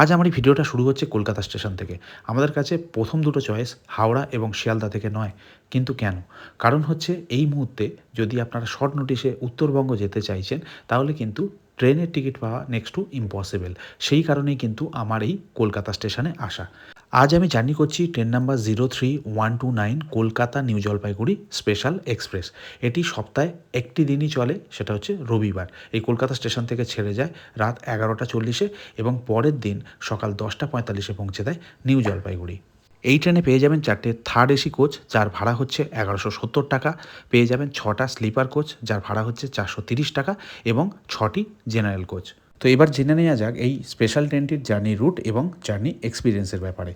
আজ আমার এই ভিডিওটা শুরু হচ্ছে কলকাতা স্টেশন থেকে। আমাদের কাছে প্রথম দুটো চয়েস হাওড়া এবং শিয়ালদা থেকে নয়। কিন্তু কেন? কারণ হচ্ছে এই মুহূর্তে যদি আপনারা শর্ট নোটিশে উত্তরবঙ্গ যেতে চাইছেন, তাহলে কিন্তু ট্রেনের টিকিট পাওয়া নেক্সট টু ইম্পসিবল সেই কারণেই কিন্তু আমার এই কলকাতা স্টেশনে আসা। আজ আমি জার্নি করছি train number zero three one two nine Kolkata New Jalpaiguri special express. এটি সপ্তাহে একটি দিনই চলে, সেটা হচ্ছে রবিবার। এই কলকাতা স্টেশন থেকে ছেড়ে যায় রাত এগারোটা চল্লিশে এবং পরের দিন সকাল দশটা পঁয়তাল্লিশে পৌঁছে দেয় নিউ জলপাইগুড়ি। এই ট্রেনে পেয়ে যাবেন চারটে থার্ড এসি কোচ, যার ভাড়া হচ্ছে এগারোশো সত্তর টাকা। পেয়ে যাবেন ছটা স্লিপার কোচ, যার ভাড়া হচ্ছে চারশো তিরিশ টাকা এবং ছটি জেনারেল কোচ। তো এবার জেনে নেওয়া যাক এই স্পেশাল ট্রেনটির জার্নি রুট এবং জার্নি এক্সপিরিয়েন্সের ব্যাপারে।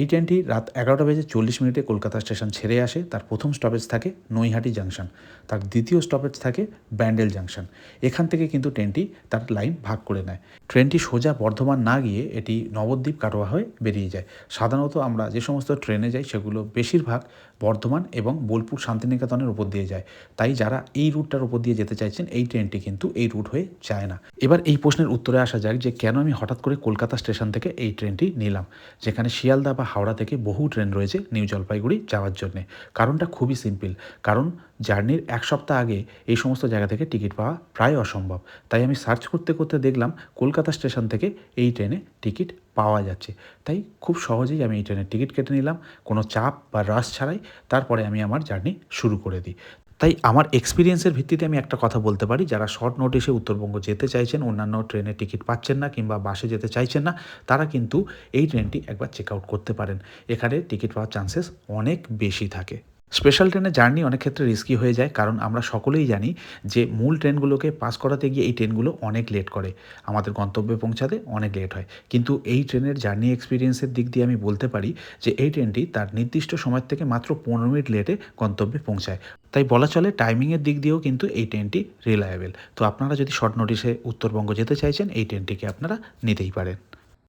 এই ট্রেনটি রাত এগারোটা বেজে চল্লিশ মিনিটে কলকাতা স্টেশন ছেড়ে আসে। তার প্রথম স্টপেজ থাকে নৈহাটি জাংশন তার দ্বিতীয় স্টপেজ থাকে ব্যান্ডেল জাংশন এখান থেকে কিন্তু ট্রেনটি তার লাইন ভাগ করে নেয়। ট্রেনটি সোজা বর্ধমান না গিয়ে এটি নবদ্বীপ কাটোয়া হয়ে বেরিয়ে যায়। সাধারণত আমরা যে সমস্ত ট্রেনে যাই, সেগুলো বেশিরভাগ বর্ধমান এবং বোলপুর শান্তিনিকেতনের উপর দিয়ে যায়। তাই যারা এই রুটটার উপর দিয়ে যেতে চাইছেন, এই ট্রেনটি কিন্তু এই রুট হয়ে যায় না। এবার এই প্রশ্নের উত্তরে আসা যাক যে কেন আমি হঠাৎ করে কলকাতা স্টেশন থেকে এই ট্রেনটি নিলাম, যেখানে শিয়ালদা বা হাওড়া থেকে বহু ট্রেন রয়েছে নিউ জলপাইগুড়ি যাওয়ার জন্যে। কারণটা খুবই সিম্পল। কারণ জার্নির এক সপ্তাহ আগে এই সমস্ত জায়গা থেকে টিকিট পাওয়া প্রায় অসম্ভব। তাই আমি সার্চ করতে করতে দেখলাম কলকাতা স্টেশন থেকে এই ট্রেনে টিকিট পাওয়া যাচ্ছে। তাই খুব সহজেই আমি এই ট্রেনের টিকিট কেটে নিলাম। কোনো চাপ বা রাশ ছাড়াই তারপরে আমি আমার জার্নি শুরু করে দিই। তাই আমার এক্সপিরিয়েন্সের ভিত্তিতে আমি একটা কথা বলতে পারি, যারা শর্ট নোটিশে উত্তরবঙ্গ যেতে চাইছেন, অন্যান্য ট্রেনে টিকিট পাচ্ছেন না কিংবা বাসে যেতে চাইছেন না, তারা কিন্তু এই ট্রেনটি একবার চেক আউট করতে পারেন। এখানে টিকিট পাওয়ার চান্সেস অনেক বেশি থাকে। স্পেশাল ট্রেনের জার্নি অনেক ক্ষেত্রে রিস্কি হয়ে যায়, কারণ আমরা সকলেই জানি যে মূল ট্রেনগুলোকে পাস করাতে গিয়ে এই ট্রেনগুলো অনেক লেট করে। আমাদের গন্তব্যে পৌঁছাতে অনেক লেট হয়। কিন্তু এই ট্রেনের জার্নি এক্সপিরিয়েন্সের দিক দিয়ে আমি বলতে পারি যে এই ট্রেনটি তার নির্দিষ্ট সময় থেকে মাত্র পনেরো মিনিট লেটে গন্তব্যে পৌঁছায়। তাই বলা চলে টাইমিংয়ের দিক দিয়েও কিন্তু এই ট্রেনটি রিলায়েবল তো আপনারা যদি শর্ট নোটিশে উত্তরবঙ্গ যেতে চাইছেন, এই ট্রেনটিকে আপনারা নিতেই পারেন।